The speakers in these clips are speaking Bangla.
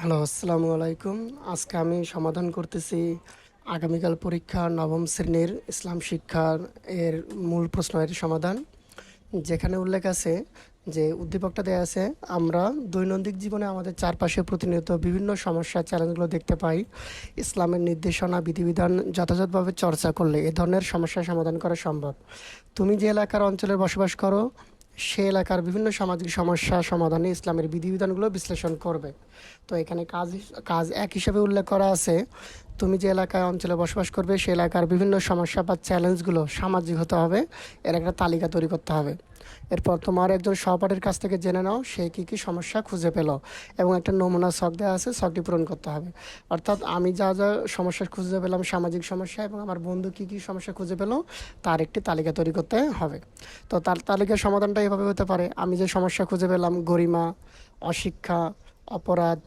হ্যালো, আসসালামু আলাইকুম। আজকে আমি সমাধান করতেছি আগামীকাল পরীক্ষা নবম শ্রেণির ইসলাম শিক্ষার এর মূল প্রশ্ন প্রশ্নের সমাধান। যেখানে উল্লেখ আছে যে, উদ্দীপকটা দেওয়া আছে, আমরা দৈনন্দিন জীবনে আমাদের চারপাশে প্রতিনিয়ত বিভিন্ন সমস্যা, চ্যালেঞ্জগুলো দেখতে পাই। ইসলামের নির্দেশনা, বিধিবিধান যথাযথভাবে চর্চা করলে এ ধরনের সমস্যার সমাধান করা সম্ভব। তুমি যে এলাকার অঞ্চলে বসবাস করো সে এলাকার বিভিন্ন সামাজিক সমস্যা, সমাধানে ইসলামের বিধিবিধানগুলো বিশ্লেষণ করবে। তো এখানে কাজ কাজ এক হিসাবে উল্লেখ করা আছে তুমি যে এলাকায় অঞ্চলে বসবাস করবে, সে এলাকার বিভিন্ন সমস্যা বা চ্যালেঞ্জগুলো সামাজিক হতে হবে। এর একটা তালিকা তৈরি করতে হবে। এরপর তোমার একজন সহপাঠীর কাছ থেকে জেনে নাও, সে কী কী সমস্যা খুঁজে পেল এবং একটা নমুনা শখ দেওয়া আছে শখটি পূরণ করতে হবে। অর্থাৎ আমি যা যা সমস্যা খুঁজে পেলাম, সামাজিক সমস্যা এবং আমার বন্ধু কী কী সমস্যা খুঁজে পেল, তার একটি তালিকা তৈরি করতে হবে। তো তার তালিকার সমাধানটা এভাবে হতে পারে। আমি যে সমস্যা খুঁজে পেলাম, গরিমা, অশিক্ষা, অপরাধ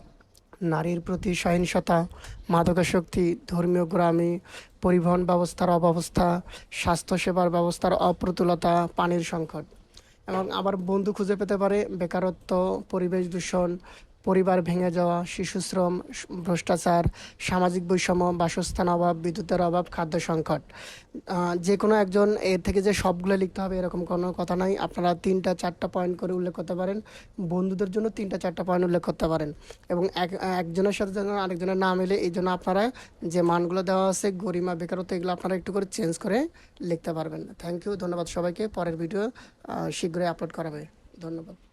নারীর প্রতি সহিংসতা, মাদকাসক্তি, ধর্মীয় গ্রামী পরিবহন ব্যবস্থার অব্যবস্থা, স্বাস্থ্যসেবার ব্যবস্থার অপ্রতুলতা, পানির সংকট। এবং আবার বন্ধু খুঁজে পেতে পারে বেকারত্ব, পরিবেশ দূষণ পরিবার ভেঙে যাওয়া শিশুশ্রম ভ্রষ্টাচার, সামাজিক বৈষম্য, বাসস্থান অভাব, বিদ্যুতের অভাব, খাদ্য সংকট। যে কোনো একজন এর থেকে যে সবগুলো লিখতে হবে এরকম কোনো কথা নাই। আপনারা তিনটা, চারটা পয়েন্ট করে উল্লেখ করতে পারেন। বন্ধুদের জন্য তিনটা, চারটা পয়েন্ট উল্লেখ করতে পারেন। এবং এক, একজনের সাথে যেন আরেকজনের নাম এলে এই জন্য আপনারা যে মানগুলো দেওয়া আছে, গরিমা, বেকারত্ব, এগুলো আপনারা একটু করে চেঞ্জ করে লিখতে পারবেন। থ্যাংক ইউ ধন্যবাদ সবাইকে। পরের ভিডিও শীঘ্রই আপলোড করাবে। ধন্যবাদ।